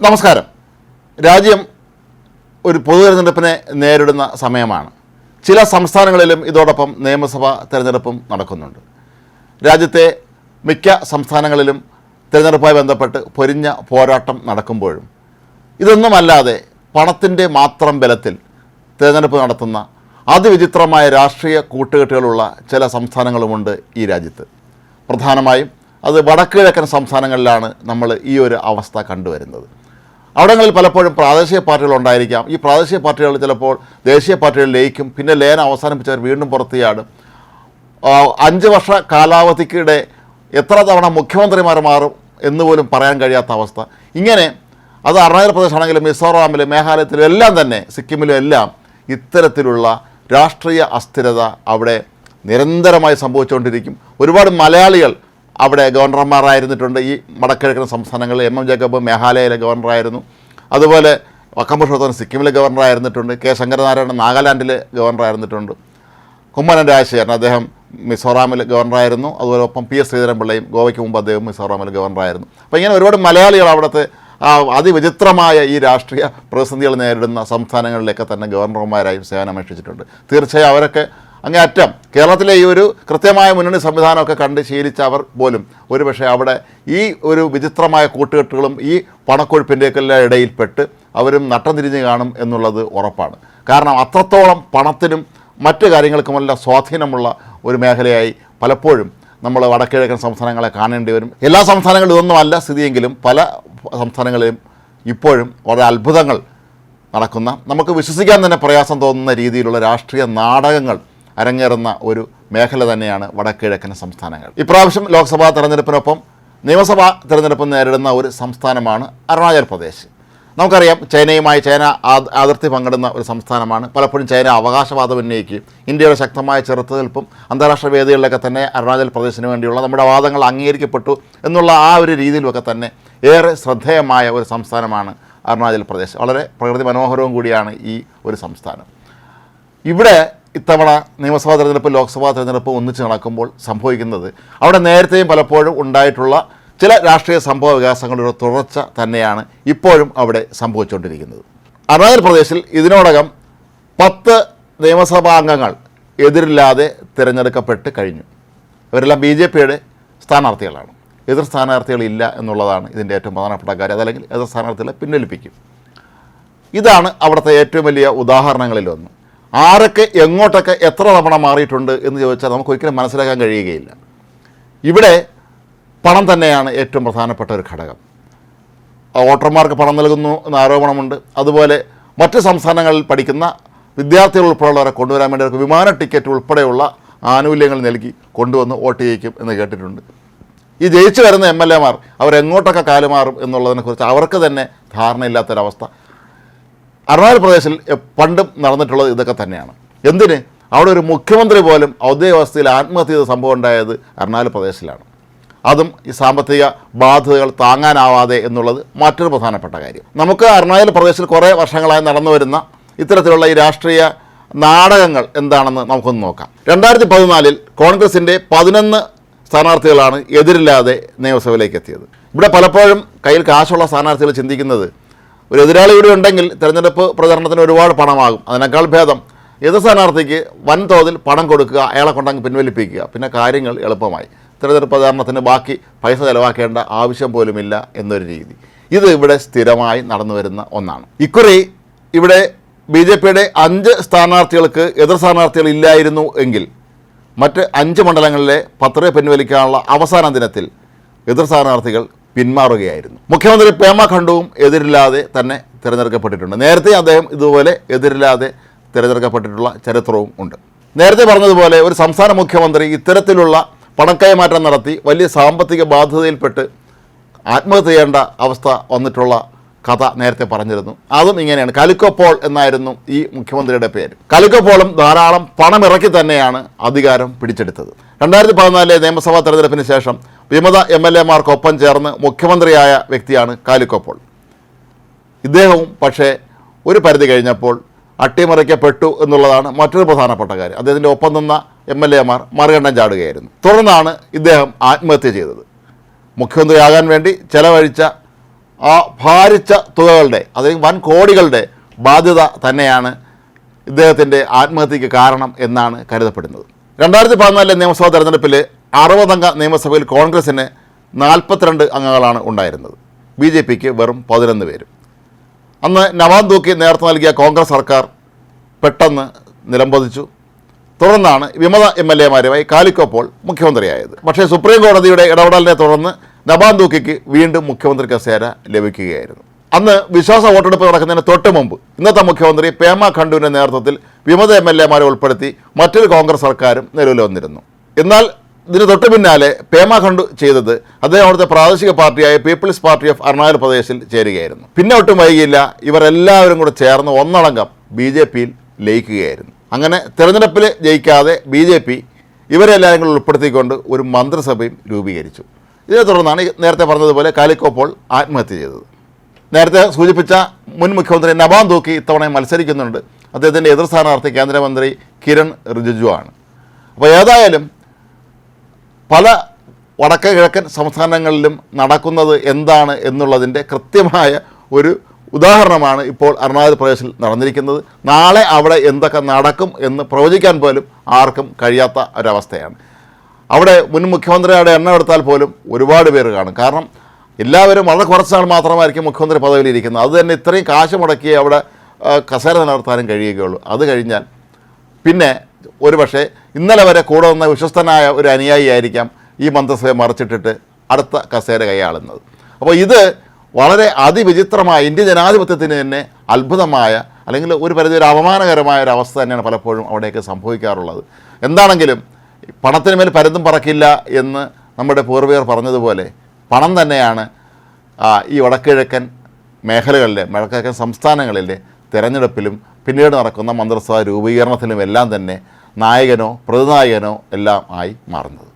നമസ്കാരം. രാജ്യം ഒരു പൊതു തെരഞ്ഞെടുപ്പിനെ നേരിടുന്ന സമയമാണ്. ചില സംസ്ഥാനങ്ങളിലും ഇതോടൊപ്പം നിയമസഭാ തെരഞ്ഞെടുപ്പും നടക്കുന്നുണ്ട്. രാജ്യത്തെ മിക്ക സംസ്ഥാനങ്ങളിലും തിരഞ്ഞെടുപ്പുമായി ബന്ധപ്പെട്ട് പൊരിഞ്ഞ പോരാട്ടം നടക്കുമ്പോഴും ഇതൊന്നുമല്ലാതെ പണത്തിന്റെ മാത്രം ബലത്തിൽ തിരഞ്ഞെടുപ്പ് നടത്തുന്ന അതിവിചിത്രമായ രാഷ്ട്രീയ കൂട്ടുകെട്ടുകളുള്ള ചില സംസ്ഥാനങ്ങളുമുണ്ട് ഈ രാജ്യത്ത്. പ്രധാനമായും അത് വടക്കുകിഴക്കൻ സംസ്ഥാനങ്ങളിലാണ് നമ്മൾ ഈ ഒരു അവസ്ഥ കണ്ടുവരുന്നത്. അവിടങ്ങളിൽ പലപ്പോഴും പ്രാദേശിക പാർട്ടികൾ ഉണ്ടായിരിക്കാം. ഈ പ്രാദേശിക പാർട്ടികൾ ചിലപ്പോൾ ദേശീയ പാർട്ടികൾ ലയിക്കും. പിന്നെ ലയനം അവസാനിപ്പിച്ചവർ വീണ്ടും പുറത്തിയാടും ആ, അഞ്ച് വർഷ കാലാവധിക്കിടെ എത്ര തവണ മുഖ്യമന്ത്രിമാർ മാറും എന്ന് പോലും പറയാൻ കഴിയാത്ത അവസ്ഥ. ഇങ്ങനെ അത് അരുണാചൽ പ്രദേശാണെങ്കിലും മിസോറാമിലും മേഘാലയത്തിലും എല്ലാം തന്നെ സിക്കിമിലും എല്ലാം ഇത്തരത്തിലുള്ള രാഷ്ട്രീയ അസ്ഥിരത അവിടെ നിരന്തരമായി സംഭവിച്ചുകൊണ്ടിരിക്കും. ഒരുപാട് മലയാളികൾ അവിടെ ഗവർണർമാരായിരുന്നിട്ടുണ്ട് ഈ വടക്കിഴക്കൻ സംസ്ഥാനങ്ങളിൽ എം എം ജേക്കബ് മേഘാലയയിലെ ഗവർണറായിരുന്നു. അതുപോലെ വക്കം പുരുഷോത്തമൻ സിക്കിമിലെ ഗവർണറായിരുന്നിട്ടുണ്ട്. കെ ശങ്കരനാരായണൻ നാഗാലാൻഡിലെ ഗവർണറായിരുന്നിട്ടുണ്ട്. കുമ്മനം രാജശേഖരൻ അദ്ദേഹം മിസോറാമിലെ ഗവർണറായിരുന്നു. അതുപോലെ ഒപ്പം പി എസ് ശ്രീധരൻപിള്ളയും ഗോവയ്ക്ക് മുമ്പ് അദ്ദേഹം മിസോറാമിലെ ഗവർണറായിരുന്നു. അപ്പോൾ ഇങ്ങനെ ഒരുപാട് മലയാളികൾ അവിടുത്തെ അതിവിചിത്രമായ ഈ രാഷ്ട്രീയ പ്രതിസന്ധികൾ നേരിടുന്ന സംസ്ഥാനങ്ങളിലൊക്കെ തന്നെ ഗവർണർമാരായും സേവനമനുഷ്ഠിച്ചിട്ടുണ്ട്. തീർച്ചയായും അവരൊക്കെ അങ്ങേയറ്റം കേരളത്തിലെ ഈ ഒരു കൃത്യമായ മുന്നണി സംവിധാനമൊക്കെ കണ്ട് ശീലിച്ച അവർ പോലും ഒരുപക്ഷെ അവിടെ ഈ ഒരു വിചിത്രമായ കൂട്ടുകെട്ടുകളും ഈ പണക്കൊഴുപ്പിന്റെയൊക്കെ ഇടയിൽപ്പെട്ട് അവരും നട്ടം തിരിഞ്ഞ് കാണും എന്നുള്ളത് ഉറപ്പാണ്. കാരണം അത്രത്തോളം പണത്തിനും മറ്റു കാര്യങ്ങൾക്കുമെല്ലാം സ്വാധീനമുള്ള ഒരു മേഖലയായി പലപ്പോഴും നമ്മൾ വടക്കിഴക്കൻ സംസ്ഥാനങ്ങളെ കാണേണ്ടി വരും. എല്ലാ സംസ്ഥാനങ്ങളിലും ഇതൊന്നുമല്ല സ്ഥിതിയെങ്കിലും പല സംസ്ഥാനങ്ങളിലും ഇപ്പോഴും വളരെ അത്ഭുതങ്ങൾ നടക്കുന്ന നമുക്ക് വിശ്വസിക്കാൻ തന്നെ പ്രയാസം തോന്നുന്ന രീതിയിലുള്ള രാഷ്ട്രീയ നാടകങ്ങൾ അരങ്ങേറുന്ന ഒരു മേഖല തന്നെയാണ് വടക്കിഴക്കൻ സംസ്ഥാനങ്ങൾ. ഇപ്രാവശ്യം ലോക്സഭാ തെരഞ്ഞെടുപ്പിനൊപ്പം നിയമസഭാ തെരഞ്ഞെടുപ്പ് നേരിടുന്ന ഒരു സംസ്ഥാനമാണ് അരുണാചൽ പ്രദേശ്. നമുക്കറിയാം ചൈനയുമായി ചൈന അതിർത്തി പങ്കിടുന്ന ഒരു സംസ്ഥാനമാണ്. പലപ്പോഴും ചൈന അവകാശവാദം ഉന്നയിക്കുകയും ഇന്ത്യയുടെ ശക്തമായ ചെറുത്തുനിൽപ്പും അന്താരാഷ്ട്ര വേദികളിലൊക്കെ തന്നെ അരുണാചൽ പ്രദേശിന് വേണ്ടിയുള്ള നമ്മുടെ വാദങ്ങൾ അംഗീകരിക്കപ്പെട്ടു എന്നുള്ള ആ ഒരു രീതിയിലുമൊക്കെ തന്നെ ഏറെ ശ്രദ്ധേയമായ ഒരു സംസ്ഥാനമാണ് അരുണാചൽ പ്രദേശ്. വളരെ പ്രകൃതി മനോഹരവും കൂടിയാണ് ഈ ഒരു സംസ്ഥാനം. ഇവിടെ ഇത്തവണ നിയമസഭാ തെരഞ്ഞെടുപ്പ് ലോക്സഭാ തെരഞ്ഞെടുപ്പ് ഒന്നിച്ച് നടക്കുമ്പോൾ സംഭവിക്കുന്നത് അവിടെ നേരത്തെയും പലപ്പോഴും ഉണ്ടായിട്ടുള്ള ചില രാഷ്ട്രീയ സംഭവ വികാസങ്ങളുടെ തുടർച്ച തന്നെയാണ് ഇപ്പോഴും അവിടെ സംഭവിച്ചുകൊണ്ടിരിക്കുന്നത്. അരുണാചൽ പ്രദേശിൽ ഇതിനോടകം പത്ത് നിയമസഭാംഗങ്ങൾ എതിരില്ലാതെ തിരഞ്ഞെടുക്കപ്പെട്ട് കഴിഞ്ഞു. ഇവരെല്ലാം ബി ജെ പിയുടെ സ്ഥാനാർത്ഥികളാണ്. എതിർ സ്ഥാനാർത്ഥികളില്ല എന്നുള്ളതാണ് ഇതിന്റെ ഏറ്റവും പ്രധാനപ്പെട്ട കാര്യം. അതല്ലെങ്കിൽ എതിർ സ്ഥാനാർത്ഥികളെ പിൻവലിപ്പിക്കും. ഇതാണ് അവിടുത്തെ ഏറ്റവും വലിയ ഉദാഹരണങ്ങളിലൊന്ന് ആരൊക്കെ എങ്ങോട്ടൊക്കെ എത്ര തവണ മാറിയിട്ടുണ്ട് എന്ന് ചോദിച്ചാൽ നമുക്ക് ഒരിക്കലും മനസ്സിലാക്കാൻ കഴിയുകയില്ല. ഇവിടെ പണം തന്നെയാണ് ഏറ്റവും പ്രധാനപ്പെട്ട ഒരു ഘടകം. വോട്ടർമാർക്ക് പണം നൽകുന്നു എന്ന ആരോപണമുണ്ട്. അതുപോലെ മറ്റ് സംസ്ഥാനങ്ങളിൽ പഠിക്കുന്ന വിദ്യാർത്ഥികൾ ഉൾപ്പെടെയുള്ളവരെ കൊണ്ടുവരാൻ വേണ്ടി അവർക്ക് വിമാന ടിക്കറ്റ് ഉൾപ്പെടെയുള്ള ആനുകൂല്യങ്ങൾ നൽകി കൊണ്ടുവന്ന് വോട്ട് ചെയ്യിക്കും എന്ന് കേട്ടിട്ടുണ്ട്. ഈ ജയിച്ചു വരുന്ന എം എൽ എമാർ അവരെങ്ങോട്ടൊക്കെ കാലുമാറും എന്നുള്ളതിനെക്കുറിച്ച് അവർക്ക് തന്നെ ധാരണയില്ലാത്തൊരവസ്ഥ അരുണാചൽ പ്രദേശിൽ പണ്ടും നടന്നിട്ടുള്ളത് ഇതൊക്കെ തന്നെയാണ്. എന്തിന്? അവിടെ ഒരു മുഖ്യമന്ത്രി പോലും ഔദ്യോഗിക അവസ്ഥയിൽ ആത്മഹത്യ ചെയ്ത സംഭവം ഉണ്ടായത് അരുണാചൽ പ്രദേശിലാണ്. അതും ഈ സാമ്പത്തിക ബാധ്യതകൾ താങ്ങാനാവാതെ എന്നുള്ളത് മറ്റൊരു പ്രധാനപ്പെട്ട കാര്യം. നമുക്ക് അരുണാചൽ പ്രദേശിൽ കുറേ വർഷങ്ങളായി നടന്നു വരുന്ന ഇത്തരത്തിലുള്ള ഈ രാഷ്ട്രീയ നാടകങ്ങൾ എന്താണെന്ന് നമുക്കൊന്ന് നോക്കാം. രണ്ടായിരത്തി പതിനാലിൽ കോൺഗ്രസിന്റെ പതിനൊന്ന് സ്ഥാനാർത്ഥികളാണ് എതിരില്ലാതെ നിയമസഭയിലേക്ക് എത്തിയത്. ഇവിടെ പലപ്പോഴും കയ്യിൽ കാശുള്ള സ്ഥാനാർത്ഥികൾ ചിന്തിക്കുന്നത് ഒരു എതിരാളി ഇവിടെ ഉണ്ടെങ്കിൽ തിരഞ്ഞെടുപ്പ് പ്രചരണത്തിന് ഒരുപാട് പണമാകും. അതിനേക്കാൾ ഭേദം എതിർ സ്ഥാനാർത്ഥിക്ക് വൻതോതിൽ പണം കൊടുക്കുക അയാളെ കൊണ്ടങ്ങ് പിൻവലിപ്പിക്കുക. പിന്നെ കാര്യങ്ങൾ എളുപ്പമായി. തിരഞ്ഞെടുപ്പ് പ്രചാരണത്തിന് ബാക്കി പൈസ ചിലവാക്കേണ്ട ആവശ്യം പോലുമില്ല എന്നൊരു രീതി. ഇത് ഇവിടെ സ്ഥിരമായി നടന്നു വരുന്ന ഒന്നാണ്. ഇക്കുറി ഇവിടെ ബി ജെ പിയുടെ അഞ്ച് സ്ഥാനാർത്ഥികൾക്ക് എതിർ സ്ഥാനാർത്ഥികൾ ഇല്ലായിരുന്നു എങ്കിൽ മറ്റ് അഞ്ച് മണ്ഡലങ്ങളിലെ പത്രിക പിൻവലിക്കാനുള്ള അവസാന ദിനത്തിൽ എതിർ സ്ഥാനാർത്ഥികൾ പിന്മാറുകയായിരുന്നു. മുഖ്യമന്ത്രി പേമ ഖണ്ഡുവും എതിരില്ലാതെ തന്നെ തിരഞ്ഞെടുക്കപ്പെട്ടിട്ടുണ്ട്. നേരത്തെ അദ്ദേഹം ഇതുപോലെ എതിരില്ലാതെ തിരഞ്ഞെടുക്കപ്പെട്ടിട്ടുള്ള ചരിത്രവും ഉണ്ട്. നേരത്തെ പറഞ്ഞതുപോലെ ഒരു സംസ്ഥാന മുഖ്യമന്ത്രി ഇത്തരത്തിലുള്ള പണക്കൈമാറ്റം നടത്തി വലിയ സാമ്പത്തിക ബാധ്യതയിൽപ്പെട്ട് ആത്മഹത്യ ചെയ്യേണ്ട അവസ്ഥ വന്നിട്ടുള്ള കഥ നേരത്തെ പറഞ്ഞിരുന്നു. അതും ഇങ്ങനെയാണ്. കലിക്കോ പോൾ എന്നായിരുന്നു ഈ മുഖ്യമന്ത്രിയുടെ പേര്. കലിക്കോ പോളും ധാരാളം പണമിറക്കി തന്നെയാണ് അധികാരം പിടിച്ചെടുത്തത്. രണ്ടായിരത്തി പതിനാലിലെ നിയമസഭാ തെരഞ്ഞെടുപ്പിന് ശേഷം വിമത എം എൽ എമാർക്കൊപ്പം ചേർന്ന് മുഖ്യമന്ത്രിയായ വ്യക്തിയാണ് കാലിക്കോപ്പോൾ. ഇദ്ദേഹവും പക്ഷേ ഒരു പരിധി കഴിഞ്ഞപ്പോൾ അട്ടിമറിക്കപ്പെട്ടു എന്നുള്ളതാണ് മറ്റൊരു പ്രധാനപ്പെട്ട കാര്യം. അദ്ദേഹത്തിന്റെ ഒപ്പം നിന്ന എം എൽ എമാർ മറികണ്ഠം ചാടുകയായിരുന്നു. തുടർന്നാണ് ഇദ്ദേഹം ആത്മഹത്യ ചെയ്തത്. മുഖ്യമന്ത്രിയാകാൻ വേണ്ടി ചെലവഴിച്ച ആ ഭാരിച്ച തുകകളുടെ അതായത് വൻ കോടികളുടെ ബാധ്യത തന്നെയാണ് ഇദ്ദേഹത്തിന്റെ ആത്മഹത്യക്ക് കാരണം എന്നാണ് കരുതപ്പെടുന്നത്. രണ്ടായിരത്തി പതിനാലിലെ നിയമസഭാ തെരഞ്ഞെടുപ്പിൽ അറുപതംഗ നിയമസഭയിൽ കോൺഗ്രസിന് നാൽപ്പത്തിരണ്ട് അംഗങ്ങളാണ് ഉണ്ടായിരുന്നത്. ബി ജെ പിക്ക് വെറും പതിനൊന്ന് പേരും. അന്ന് നവാൻ തൂക്കി നേതൃത്വം നൽകിയ കോൺഗ്രസ് സർക്കാർ പെട്ടെന്ന് നിലംപതിച്ചു. തുടർന്നാണ് വിമത എം എൽ എമാരുമായി കാലിക്കോപ്പോൾ മുഖ്യമന്ത്രിയായത്. പക്ഷേ സുപ്രീം കോടതിയുടെ ഇടപെടലിനെ തുടർന്ന് നബാൻ തൂക്കിക്ക് വീണ്ടും മുഖ്യമന്ത്രി കസേര ലഭിക്കുകയായിരുന്നു. അന്ന് വിശ്വാസ വോട്ടെടുപ്പ് നടക്കുന്നതിന് തൊട്ട് മുമ്പ് ഇന്നത്തെ മുഖ്യമന്ത്രി പേമ ഖണ്ഡുവിന്റെ നേതൃത്വത്തിൽ വിമത എം എൽ എമാരെ ഉൾപ്പെടുത്തി മറ്റൊരു കോൺഗ്രസ് സർക്കാരും നിലവിൽ വന്നിരുന്നു. എന്നാൽ ഇതിന് തൊട്ട് പിന്നാലെ പേമ ഖണ്ഡു ചെയ്തത് അദ്ദേഹം അവിടുത്തെ പ്രാദേശിക പാർട്ടിയായ പീപ്പിൾസ് പാർട്ടി ഓഫ് അരുണാചൽ പ്രദേശിൽ ചേരുകയായിരുന്നു. പിന്നെ ഒട്ടും വൈകിയില്ല ഇവരെല്ലാവരും കൂടെ ചേർന്ന് ഒന്നടങ്കം ബി ജെ പിയിൽ ലയിക്കുകയായിരുന്നു. അങ്ങനെ തെരഞ്ഞെടുപ്പിൽ ജയിക്കാതെ ബി ജെ പി ഇവരെല്ലാവരും കൂടെ ഉൾപ്പെടുത്തിക്കൊണ്ട് ഒരു മന്ത്രിസഭയും രൂപീകരിച്ചു. ഇതിനെ തുടർന്നാണ് നേരത്തെ പറഞ്ഞതുപോലെ കാലിക്കോപ്പോൾ ആത്മഹത്യ ചെയ്തത്. നേരത്തെ സൂചിപ്പിച്ച മുൻ മുഖ്യമന്ത്രി നബാൻ തൂക്കി ഇത്തവണ മത്സരിക്കുന്നുണ്ട്. അദ്ദേഹത്തിന്റെ എതിർ സ്ഥാനാർത്ഥി കേന്ദ്രമന്ത്രി കിരൺ റിജിജു ആണ് അപ്പോൾ ഏതായാലും പല വടക്ക് കിഴക്കൻ സംസ്ഥാനങ്ങളിലും നടക്കുന്നത് എന്താണ് എന്നുള്ളതിന്റെ കൃത്യമായ ഒരു ഉദാഹരണമാണ് ഇപ്പോൾ അരുണാചൽ പ്രദേശിൽ നടന്നിരിക്കുന്നത്. നാളെ അവിടെ എന്തൊക്കെ നടക്കും എന്ന് പ്രവചിക്കാൻ പോലും ആർക്കും കഴിയാത്ത ഒരവസ്ഥയാണ്. അവിടെ മുൻ മുഖ്യമന്ത്രിയുടെ എണ്ണം എടുത്താൽ പോലും ഒരുപാട് പേര് കാണും. കാരണം എല്ലാവരും വളരെ കുറച്ച് നാൾ മാത്രമായിരിക്കും മുഖ്യമന്ത്രി പദവിയിൽ ഇരിക്കുന്നത് അത് തന്നെ ഇത്രയും കാശ് മുടക്കി അവിടെ കസേര നിലനിർത്താനും കഴിയുകയുള്ളൂ. അത് കഴിഞ്ഞാൽ പിന്നെ ഒരു പക്ഷേ ഇന്നലെ വരെ കൂടെ വന്ന വിശ്വസ്തനായ ഒരു അനുയായി ആയിരിക്കാം ഈ മന്ത്രിസഭയെ മറിച്ചിട്ടിട്ട് അടുത്ത കസേര കൈയാളുന്നത്. അപ്പോൾ ഇത് വളരെ അതിവിചിത്രമായ ഇന്ത്യ ജനാധിപത്യത്തിന് തന്നെ അത്ഭുതമായ അല്ലെങ്കിൽ ഒരു പരിധി ഒരു അപമാനകരമായ ഒരു അവസ്ഥ തന്നെയാണ് പലപ്പോഴും അവിടെയൊക്കെ സംഭവിക്കാറുള്ളത്. എന്താണെങ്കിലും പണത്തിന് മേൽ പരതും പറക്കില്ല എന്ന് നമ്മുടെ പൂർവികർ പറഞ്ഞതുപോലെ പണം തന്നെയാണ് ഈ വടക്കിഴക്കൻ മേഖലകളിലെ വടക്കിഴക്കൻ സംസ്ഥാനങ്ങളിലെ തിരഞ്ഞെടുപ്പിലും പിന്നീട് നടക്കുന്ന മന്ത്രിസഭാ രൂപീകരണത്തിലും എല്ലാം തന്നെ നായകനോ പ്രതിനായകനോ എല്ലാം ആയി മാറുന്നത്.